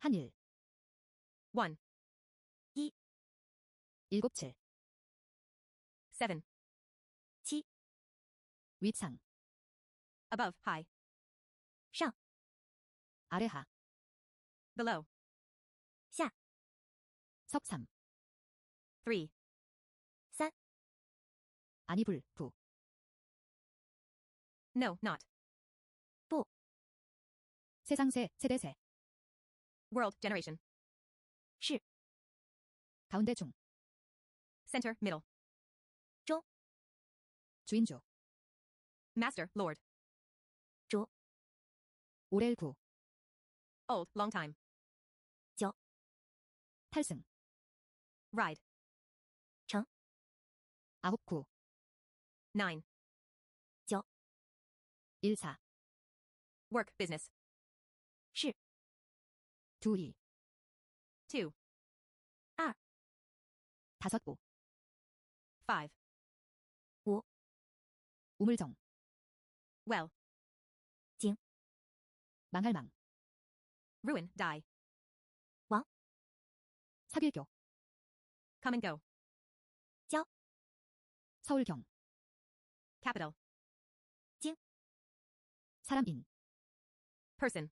한일. 1, 일곱 칠. 7, 윗상. above, high, 아래 하. below, 석삼. 3, 아니 불 부. no, not, 세상세 세대세 world, generation, 가운데 중 center, middle, 주인주 master, lord, 오렐 구 old, long time, 탈승 ride, 아홉 구 9, 일사 work, business, 두이 2, 다섯 구 5, 우물정 well, 망할 망 ruin, die, 사길교 come and go, 서울경 capital, 사람인 person,